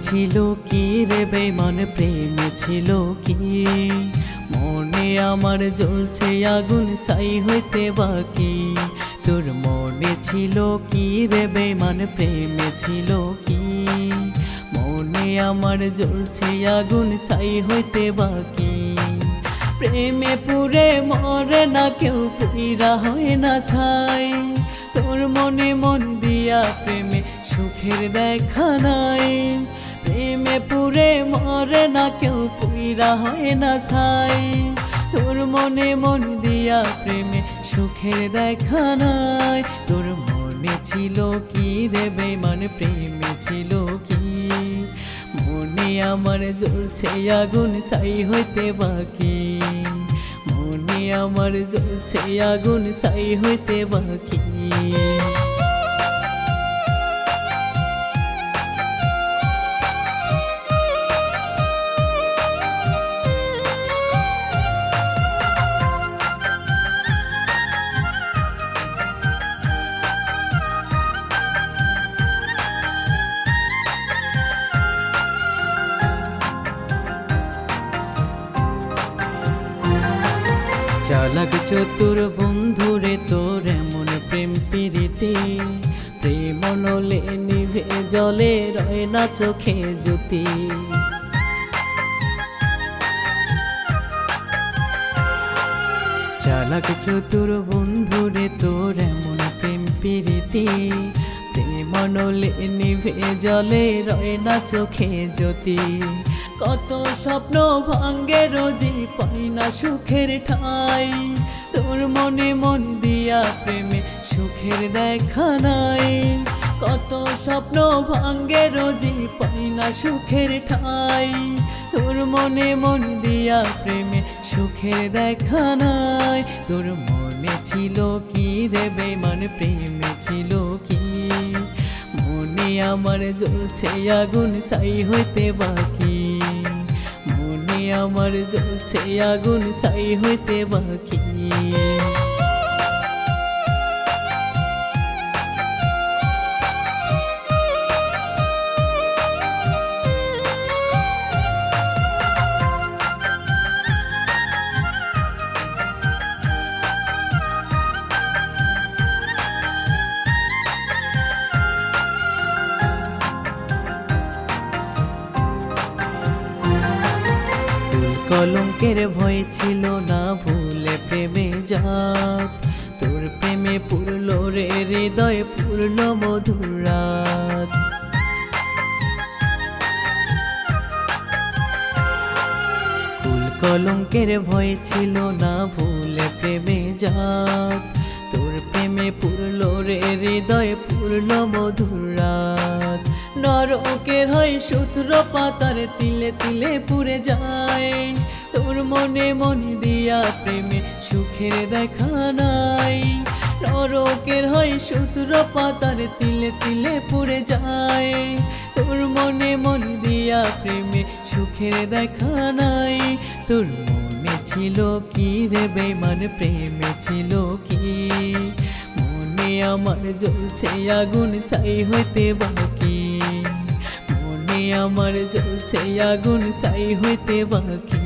ছিল কি রে বেমান প্রেমে ছিল কি? মনে আমার জ্বলছে আগুন সাই হইতে বাকি। তোর মনে ছিল কি রে বেমান প্রেমে ছিল কি? মনে আমার জ্বলছে আগুন সাই হইতে বাকি। প্রেমে পুরে মরে না কেউ পুইরা হয় না ছাই। তোর মনে মন দিয়া প্রেমে সুখের দেখা নাই। প্রেমে পুরে মরে না কেউ পুইরা হয় না ছাই। তোর মনে মন দিয়া প্রেমে সুখের দেখা নাই। তোর মনে ছিল কি রে বেমান প্রেমে ছিল কি? মনে আমার জ্বলছে আগুন সাই হইতে বাকি। মনে আমার জ্বলছে আগুন সাই হইতে বাকি। চালাক চতুর বন্ধুরে তোর এমন প্রেম প্রীতি। প্রেম নলে নিভে জলে রয় না চোখে জ্যোতি। চালাক চতুর বন্ধুরে তোর এমন প্রেম প্রীতি। প্রেম নলে নিভে জলে রয় না চোখে জ্যোতি। কত স্বপ্ন ভাঙ্গে রোজি পাই না সুখের ঠাই। তোর মনে মন দিয়া প্রেমে সুখের দেখা নাই। কত স্বপ্ন ভাঙ্গে রোজি পাই না সুখের ঠাই। তোর মনে মন দিয়া প্রেমে সুখের দেখা নাই। তোর মনে ছিল কি রে বেমান প্রেমে ছিল কি? মনে আমার জ্বলছে আগুন সাই হইতে বাকি। আমার জ্বলছে আগুন সাই হইতে বাকি। কলঙ্কের ভয় ছিল না ভুলে প্রেমে যাত তোর প্রেমে পূর্ণ রে, হৃদয় পূর্ণ মধুর রাত। কলঙ্কের ভয় ছিল না ভুলে প্রেমে যাত তোর প্রেমে পূর্ণ রে, হৃদয় পূর্ণ মধুর রাত। নরকের হয় সূত্র পাতার তিলে তিলে পুড়ে যায়। মনে মন দিয়া প্রেমে, সুখের দেখা নাই। নরকের হয় সূত্র পাতার তিলে তিলে পুড়ে যায়। তোর মনে মন দিয়া প্রেমে, সুখের দেখা নাই। তোর মনে ছিল কি রে বেমান প্রেমে ছিল কি? মনে আমার জ্বলছে আগুন সাই হইতে বাকি। মনে আমার জ্বলছে আগুন সাই হইতে বাকি।